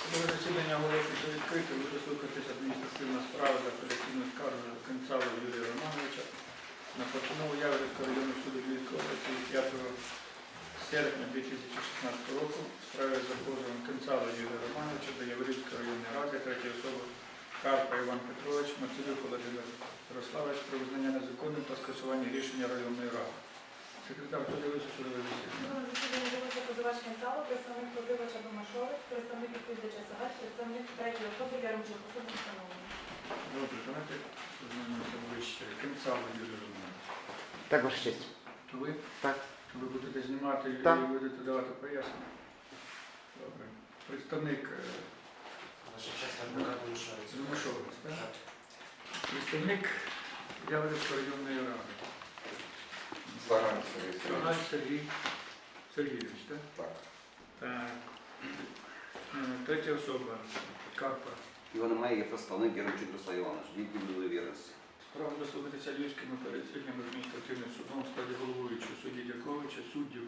Судове засідання оголошується відкритим. Буде слухатися адміністративна справа за апеляційну скаргу Кенцалу Юрія Романовича на постанову Яворівського районного суду Львівської області 5 серпня 2016 року в справі за позовом Кенцала Юрія Романовича до Яворівської районної ради третьої особи Карпа Іван Петрович, Мацелюк Володимир Ярославович про визнання незаконним та скасування рішення районної ради. Секретар подивився судове засідання. Судове засідання дивиться позивач Кінцало, представник позивача Домашович, представник відповідача Сагач, представник третьої особи Яремчук, особи встановлені. Добре, давайте познайомимося ближче. Так, ваша честь. То ви? Так. Ви будете знімати і будете давати пояснення? Добре. Представник е, Ваша честь, адвокат Домашовець. Домашовець, так? Так. Представник Яворівської районної ради. Саран Сергій Сагач. Сергій Сергійович, так? Так. Так. Е, Третя особа. Карпа. Його немає, є представник Яремчук Руслан Іванович, відділ довіреності. Справа дослухатися Львівським апеляційним адміністративним судом в складі головуючого судді Дяковича, суддів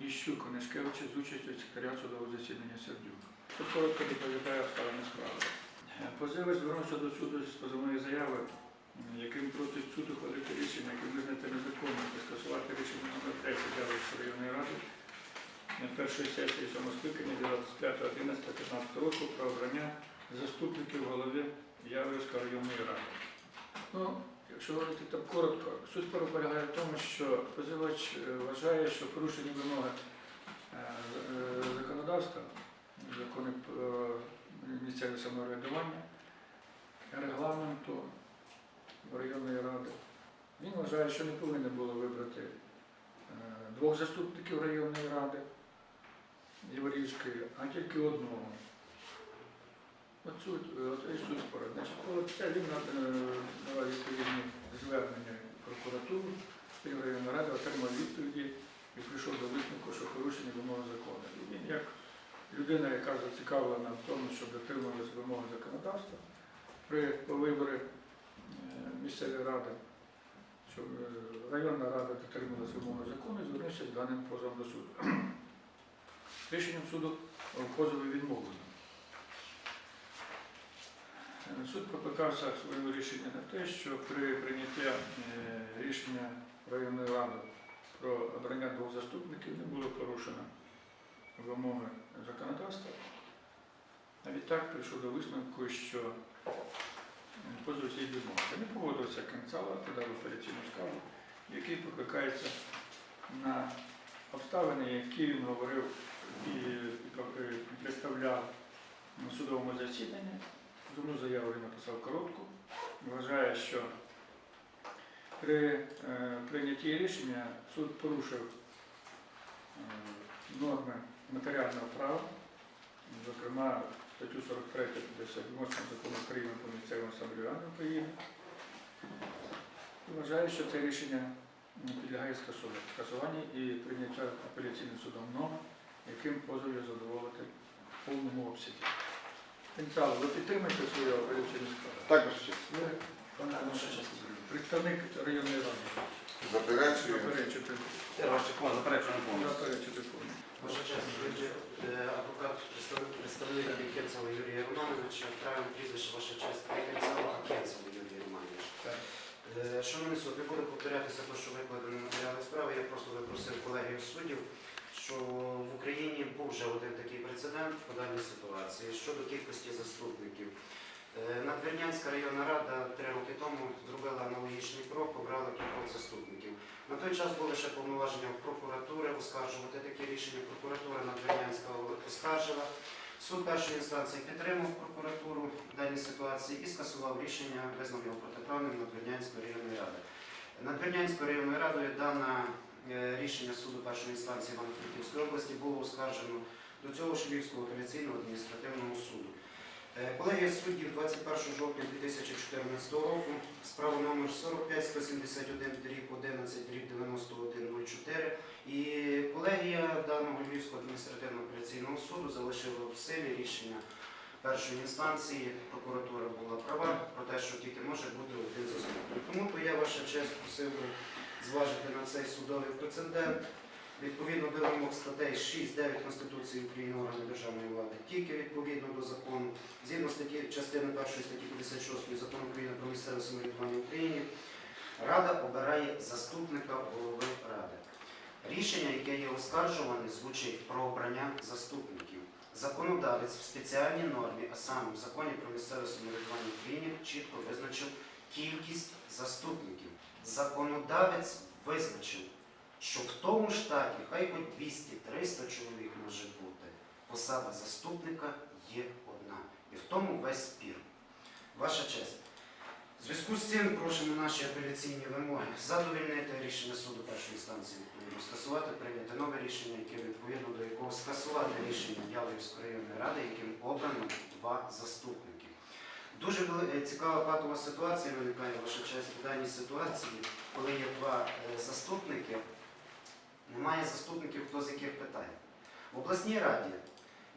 Іщук, Онешкевича з участю секретаря судового засідання Сердюк. Тут коротко доповідає обставини справи. Е, звернувся до суду з позовної заяви, яким просить суд ухвалити рішення, яким визнати незаконним та скасувати рішення номер 3 Яловської районної ради на першої сесії скликання 25.11.15 року про обрання заступників голови Яворівської районної ради. Ну, якщо говорити так коротко, суть справи полягає в тому, що позивач е, вважає, що порушені вимоги е, е, законодавства, закони місцеве самоврядування, регламенту районної ради. Він вважає, що не повинно було вибрати е, двох заступників районної ради Яворівської, а тільки одного. От е, от і суть це він е, давав відповідні звернення прокуратуру, він районна рада отримав відповіді і прийшов до висновку, що порушені вимоги закону. І він як людина, яка зацікавлена в тому, щоб дотримувалися вимоги законодавства, при по е, ради, щоб е, районна рада дотримувалася вимоги закону, і звернувся з даним позовом до суду. Рішенням суду в позові відмовлено. Е, Суд покликався своєму рішення на те, що при прийнятті е, рішення районної ради про обрання двох заступників не було порушено вимоги законодавства. А відтак прийшов до висновку, що позов слід відмовити. Не погодився Кенцала, подав апеляційну скаргу, який покликається на обставини, які він говорив і представляв на судовому засіданні. Зумну заяву він написав коротку. Вважає, що при е, прийнятті рішення суд порушив е, норми матеріального права, зокрема статтю 43 58 закону України про місцеве самоврядування України. І вважає, що це рішення підлягає скасуванню і прийняття апеляційним судом норм, яким позов є задоволити в повному обсязі. Кінцало, ви підтримуєте свою апеляційну скаргу? Так, ваша честь. Ви, пане честь. представник районної ради. Заперечую. Заперечую не повністю. Ваша честь, ви, адвокат, представник, Кенцева Юрія Романовича, правильно прізвище, ваша честь, не Кенцева, а Кенцева Юрій Романович. Так. Е, Шановний суд, не буду повторятися те, що викладено в матеріали справи. Я просто запросив колегію суддів, що в Україні був вже один такий прецедент по даній ситуації щодо кількості заступників. Е, Надвірнянська районна рада три роки тому зробила аналогічний крок, обрала кількох заступників. На той час були ще повноваження прокуратури оскаржувати такі рішення. Прокуратура Надвірнянська оскаржила. Суд першої інстанції підтримав прокуратуру в даній ситуації і скасував рішення, визнав його протиправним Надвірнянської районної ради. Надвірнянською районною радою дане рішення суду першої інстанції Івано-Франківської області було оскаржено до цього ж Львівського апеляційного адміністративного суду. Е, Колегія суддів 21 жовтня 2014 року, справа номер 45 171 дріб 11 дріб 9104 і колегія даного Львівського адміністративного апеляційного суду залишила в силі рішення першої інстанції. Прокуратура була права про те, що тільки може бути один заступник. Тому то я ваша честь просив зважити на цей судовий прецедент. Відповідно до вимог статей 6, 9 Конституції України органи державної влади, тільки відповідно до закону, згідно статті частини 1 статті 56 закону України про місцеве самоврядування в Україні, Рада обирає заступника голови ради. Рішення, яке є оскаржуване, звучить про обрання заступників. Законодавець в спеціальній нормі, а саме в законі про місцеве самоврядування в Україні, чітко визначив кількість заступників. Законодавець визначив, що в тому штаті, хай хоч 200-300 чоловік може бути, посада заступника є одна. І в тому весь спір. Ваша честь. В зв'язку з цим просимо наші апеляційні вимоги задовільнити рішення суду першої інстанції відповідно скасувати, прийняти нове рішення, яке відповідно до якого скасувати рішення Яловської районної ради, яким обрано два заступники. Дуже е, цікава патова ситуація виникає ваша честь в даній ситуації, коли є два е, заступники, немає заступників, хто з яких питань. В обласній раді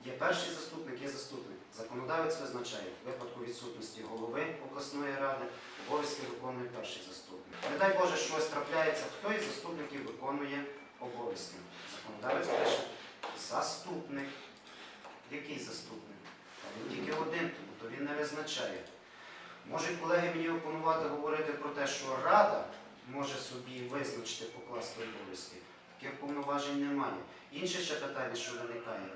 є перший заступник, є заступник. Законодавець визначає в випадку відсутності голови обласної ради обов'язки виконує перший заступник. Не дай Боже, щось трапляється, хто із заступників виконує обов'язки. Законодавець пише заступник. Який заступник? Та він тільки один, тому то він не визначає. Можуть колеги мені опонувати говорити про те, що Рада може собі визначити покласти обов'язки. Таких повноважень немає. Інше ще питання, що виникає.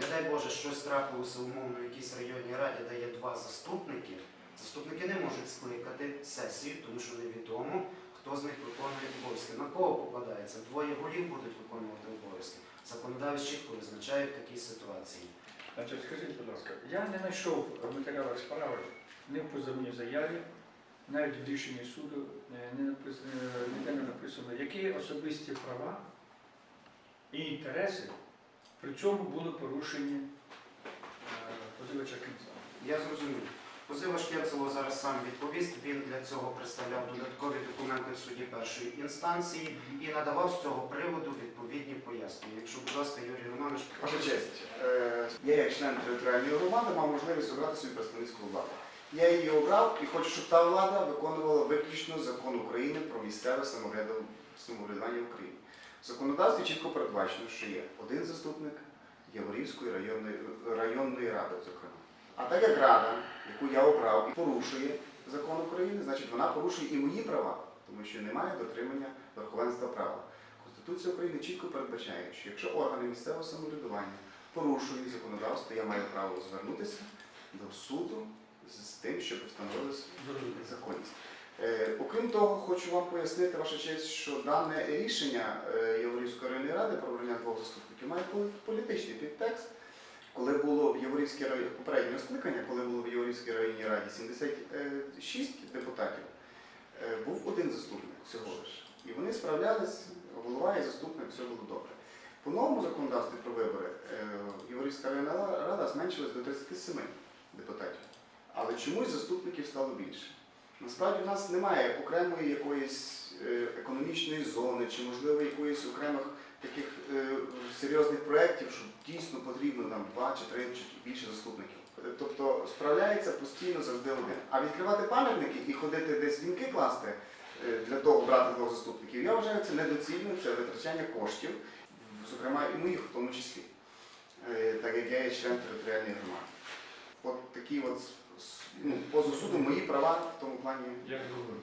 Не дай Боже, щось трапилося умовно в якійсь районній раді, де є два заступники. Заступники не можуть скликати сесію, тому що невідомо, хто з них виконує обов'язки. На кого покладається? Двоє голів будуть виконувати обов'язки. Законодавець чітко визначає в такій ситуації. Значить, скажіть, будь ласка, я не знайшов в справи ні в позовній заяві, навіть в рішенні суду е, не написано, е, ніде не написано, які особисті права і інтереси при цьому були порушені е, позивача кінця. Я зрозумів. Позивач Кенцело зараз сам відповість. Він для цього представляв додаткові документи в суді першої інстанції і надавав з цього приводу відповідні пояснення. Якщо, будь ласка, Юрій Романович, Ваша честь, е, я як член територіальної громади мав можливість обрати свою представницьку владу. Я її обрав і хочу, щоб та влада виконувала виключно закон України про місцеве самоврядування в Україні. Законодавстві чітко передбачено, що є один заступник Яворівської районної, районної ради, зокрема. А так як рада, яку я обрав, порушує закон України, значить вона порушує і мої права, тому що немає дотримання верховенства права. Конституція України чітко передбачає, що якщо органи місцевого самоврядування порушують законодавство, я маю право звернутися до суду з тим, щоб встановили законність. Е, окрім того, хочу вам пояснити, ваша честь, що дане рішення е, Яворівської районної ради про обрання двох заступників має політичний підтекст. Коли було в Яворівській районі попереднього скликання, коли було в Яворівській районній раді 76 депутатів, е, був один заступник всього лиш. І вони справлялись, голова і заступник, все було добре. По новому законодавстві про вибори Яворівська районна рада зменшилась до 37 депутатів. Але чомусь заступників стало більше. Насправді в нас немає окремої якоїсь е, економічної зони, чи можливо якоїсь окремих таких е, серйозних проєктів, що дійсно потрібно нам два чи три чи більше заступників. Е, Тобто справляється постійно завжди один. А відкривати пам'ятники і ходити десь вінки класти для того брати двох заступників, я вважаю це недоцільно, це витрачання коштів, зокрема і моїх в тому числі, так як я є член територіальної громади. От такі от ну, поза суду мої права в тому плані. Як говорю.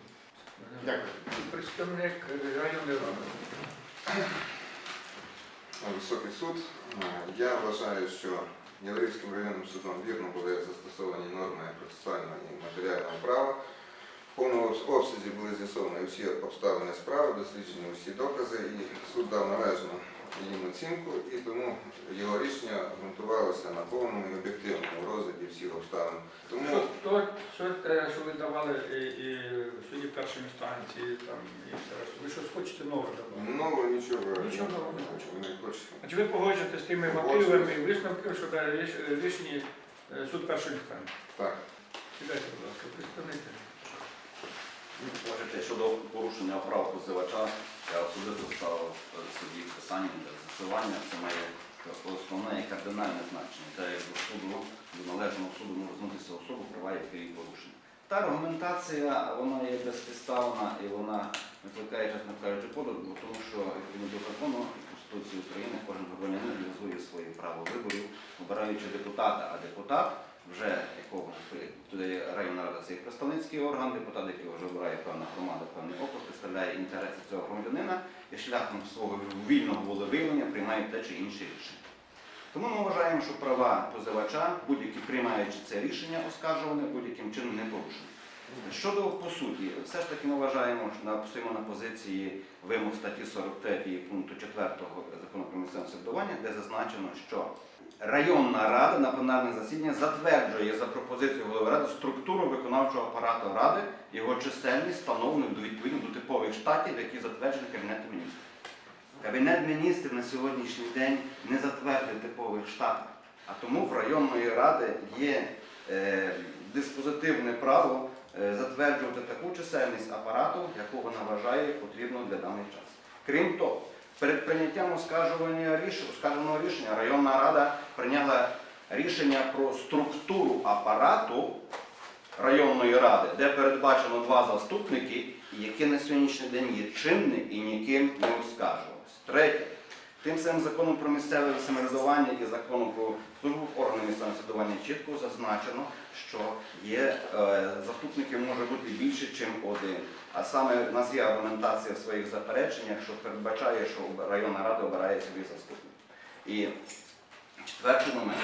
Дякую. Представник районної ради. Високий суд. Я вважаю, що Яворівським районним судом вірно були застосовані норми процесуального і матеріального права. В повному обсязі були з'ясовані усі обставини справи, досліджені усі докази, і суд дав належну їм оцінку, і тому його рішення ґрунтувалося на повному і об'єктивному розгляді всіх обставин. Тому Що, то, що, що ви давали і, і в суді першої інстанції, там, і все. Ви щось хочете нове давати? нового нічого Нічого нового не хочемо. не хочете. Значить, ви погоджуєте з тими мотивами і висновками, що дає ріш- рішення е, суд першої інстанції. Так. Сідайте, будь ласка, представники. Можете щодо порушення прав позивача, я особисто ставив е, собі писання для з'ясування, це має основне і кардинальне значення. Як до суду, до належного суду може звернутися особу, права якої порушені. Та аргументація вона є безпідставна і вона викликає, чесно кажучи, подив, тому що відповідно до закону Конституції України кожен громадянин реалізує своє право виборів, обираючи депутата, а депутат вже якого туди районна рада це представницький орган, депутат, який вже обирає певна громада, певний округ, представляє інтереси цього громадянина і шляхом свого вільного волевиявлення приймає те чи інше рішення. Тому ми вважаємо, що права позивача, будь-які приймаючи це рішення оскаржуване, будь-яким чином не порушені. Щодо по суті, все ж таки ми вважаємо, що стоїмо на позиції вимог статті 43 пункту 4 закону про місцеве самоврядування, де зазначено, що районна рада на пленарне засідання затверджує за пропозицією голови ради структуру виконавчого апарату ради, його чисельність встановлену до- відповідно до типових штатів, які затверджені Кабінетом міністрів. Кабінет міністрів на сьогоднішній день не затвердив типових штатів, а тому в районної ради є е, диспозитивне право затверджувати таку чисельність апарату, яку вона вважає потрібно для даний час. Крім того, перед прийняттям оскарженого рішення районна рада прийняла рішення про структуру апарату районної ради, де передбачено два заступники, і яке на сьогоднішній день є чинне і ніким не оскаржувалось. Третє. Тим самим законом про місцеве самоврядування і законом про службу органів місцевого самоврядування чітко зазначено, що є е, може бути більше, ніж один. А саме в нас є аргументація в своїх запереченнях, що передбачає, що районна рада обирає собі заступників. І четвертий момент.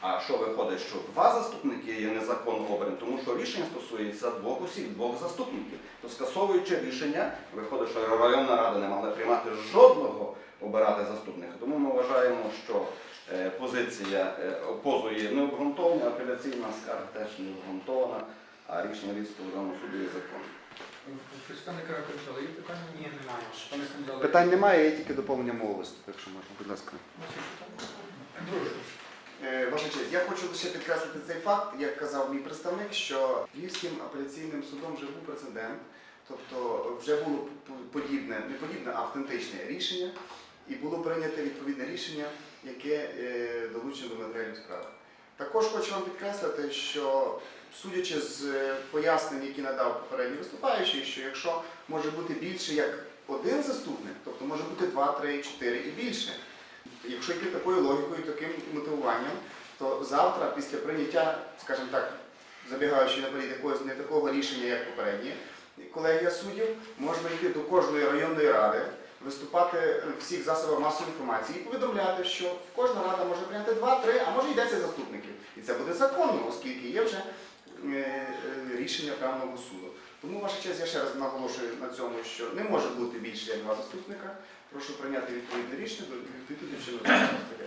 А що виходить, що два заступники є незаконно обрані, тому що рішення стосується двох осіб, двох заступників. То скасовуючи рішення, виходить, що районна рада не могла приймати жодного обирати заступника. Тому ми вважаємо, що е, позиція е, позову є необґрунтована, апеляційна скарга теж не обґрунтована, а рішення районного суду є законним. Представника Раконцова є питання? Ні, немає. Питань немає, є тільки доповнення мого виступу, якщо можна, будь ласка. Е, Ваша честь, я хочу лише підкреслити цей факт, як казав мій представник, що Львівським апеляційним судом вже був прецедент, тобто вже було подібне, не подібне, а автентичне рішення, і було прийнято відповідне рішення, яке е, долучено до матеріалів справи. Також хочу вам підкреслити, що судячи з е, пояснень, які надав попередній виступаючий, що якщо може бути більше як один заступник, тобто може бути два, три, чотири і більше. Якщо йти такою логікою, таким мотивуванням, то завтра, після прийняття, скажімо так, забігаючи наперед якогось не такого рішення, як попереднє, колегія суддів, можна йти до кожної районної ради, виступати в всіх засобах масової інформації і повідомляти, що кожна рада може прийняти два-три, а може й 10 заступників. І це буде законно, оскільки є вже е, е, рішення певного суду. Тому, ваша честь, я ще раз наголошую на цьому, що не може бути більше як два заступника. Прошу прийняти відповідне рішення до відповідно чинного законодавства.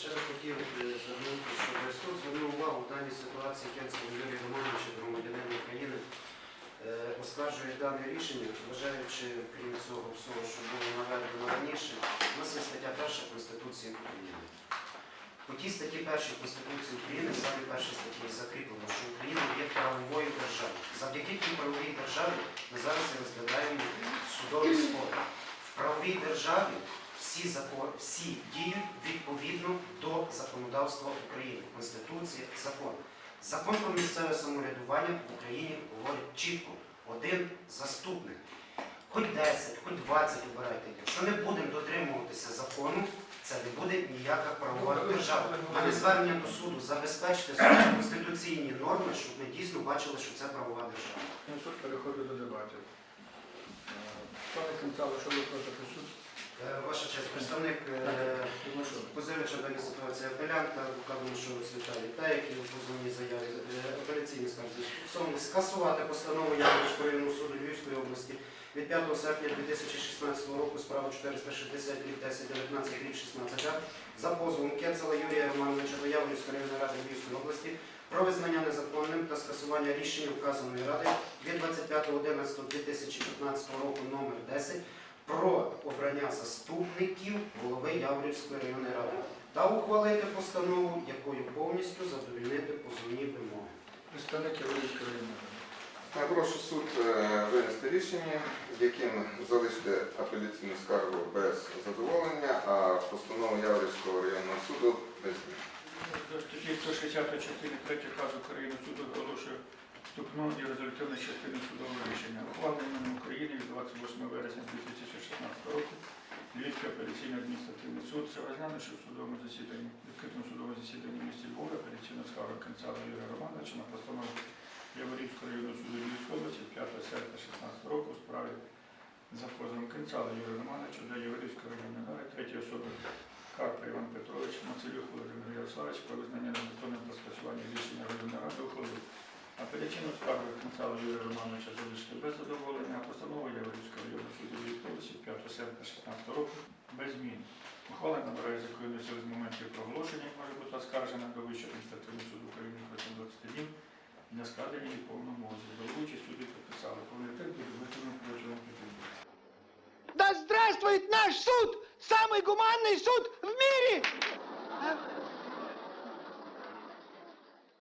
Ще- би хотів е, звернути, що суд звернув увагу в даній ситуації Кенцева Юрія Романовича, громадянина України, оскаржує дане рішення, вважаючи, крім цього всього, що було наведено раніше, у нас є стаття 1 Конституції України. У тій статті 1 Конституції України, саме першій статті закріплено, що Україна є правовою державою. Завдяки тій правовій державі ми зараз розглядаємо судові спори. В правовій державі всі закони, всі діють відповідно до законодавства України, Конституції, закон. Закон про місцеве самоврядування в Україні говорить чітко один заступник. Хоч 10, хоч 20 обирайте. Якщо не будемо дотримуватися закону, це не буде ніяка правова держава. У мене звернення до суду забезпечити суді конституційні норми, щоб ми дійсно бачили, що це правова держава. Ну, Суд переходить до дебатів. Е, Пане Концало, що ви просите суд? Е, Ваша честь, представник е, позивача даній ситуації апелянт та Мишовець Віталій, та які у позовній заяві е, апеляційні скарги стосовно скасувати постанову Яворівського районного суду Львівської області від 5 серпня 2016 року справа 460 рік 10 19 рік 16 а? За позовом Кенцела Юрія Романовича до Яворівської районної ради Львівської області про визнання незаконним та скасування рішення вказаної ради від 25.11.2015 року номер 10 про обрання заступників голови Яворівської районної ради та ухвалити постанову, якою повністю задовільнити позовні вимоги. Представник Європейської районної ради. Я прошу суд е, винести рішення, яким залишити апеляційну скаргу без задоволення, а постанову Яворівського районного суду без змін. Статті 164 3 казу України суду вступну і частину судового рішення. Ухваленим України від 28 вересня 2016 року. Львівський апеляційний адміністративний суд, розглянувши в судовому засіданні, відкритому судовому засіданні в місті Львові, апеляційна скарга Канцала Юрія Романовича на постанову Яворівського районного суду Львівської області 5 серпня 16 року у справі за позовом Канцала Юрія Романовича до Яворівської районної ради. Третьої особи Карпа Іван Петрович, Мацелюк Володимир Ярославович про визнання незаконним та скасування рішення районної ради ухвалив. Апеляційну скаргу Юрія Романовича залишити без задоволення, а постанову Яворівського районного суду Львівської 5 серпня 16 року без змін. Ухвала набирає законної з моментів проголошення, може бути оскаржена до Вищого адміністративного суду України протягом 20 днів для складення її повного мозку. Головуючі судді підписали. Комітет буде висунений протягом п'яти днів. Да здравствует наш суд! Самый гуманный суд в мире!